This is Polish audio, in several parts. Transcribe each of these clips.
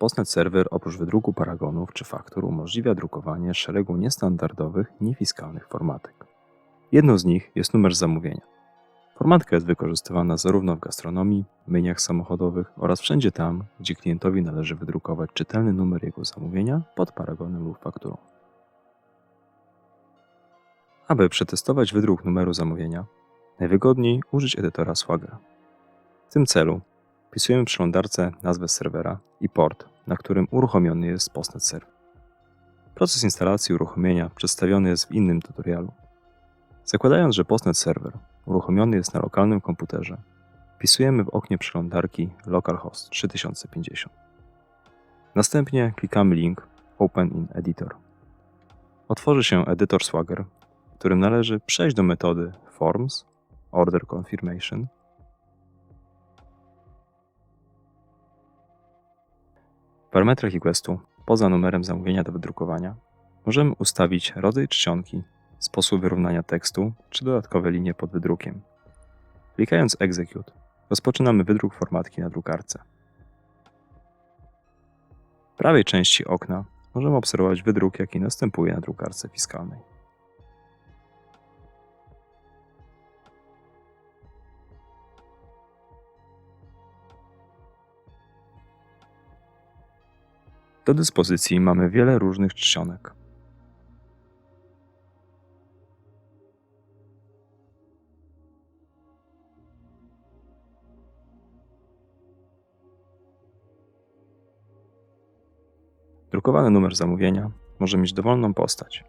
Postnet Server oprócz wydruku paragonów czy faktur umożliwia drukowanie szeregu niestandardowych, niefiskalnych formatek. Jedną z nich jest numer zamówienia. Formatka jest wykorzystywana zarówno w gastronomii, myjniach samochodowych oraz wszędzie tam, gdzie klientowi należy wydrukować czytelny numer jego zamówienia pod paragonem lub fakturą. Aby przetestować wydruk numeru zamówienia, najwygodniej użyć edytora Swagger. W tym celu wpisujemy w przeglądarce nazwę serwera i port, na którym uruchomiony jest Postnet Server. Proces instalacji i uruchomienia przedstawiony jest w innym tutorialu. Zakładając, że Postnet Server uruchomiony jest na lokalnym komputerze, wpisujemy w oknie przeglądarki localhost 3050. Następnie klikamy link Open in Editor. Otworzy się edytor Swagger, w którym należy przejść do metody Forms, Order Confirmation parametrach requestu, poza numerem zamówienia do wydrukowania, możemy ustawić rodzaj czcionki, sposób wyrównania tekstu czy dodatkowe linie pod wydrukiem. Klikając Execute, rozpoczynamy wydruk formatki na drukarce. W prawej części okna możemy obserwować wydruk, jaki następuje na drukarce fiskalnej. Do dyspozycji mamy wiele różnych czcionek. Drukowany numer zamówienia może mieć dowolną postać.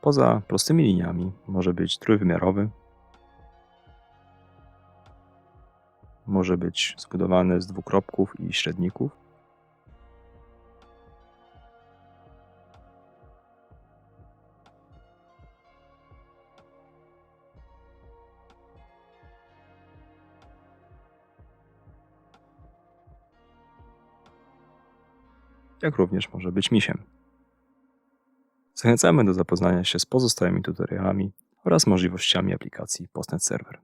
Poza prostymi liniami może być trójwymiarowy, może być zbudowany z dwukropków i średników. Jak również może być misiem. Zachęcamy do zapoznania się z pozostałymi tutorialami oraz możliwościami aplikacji Postnet Server.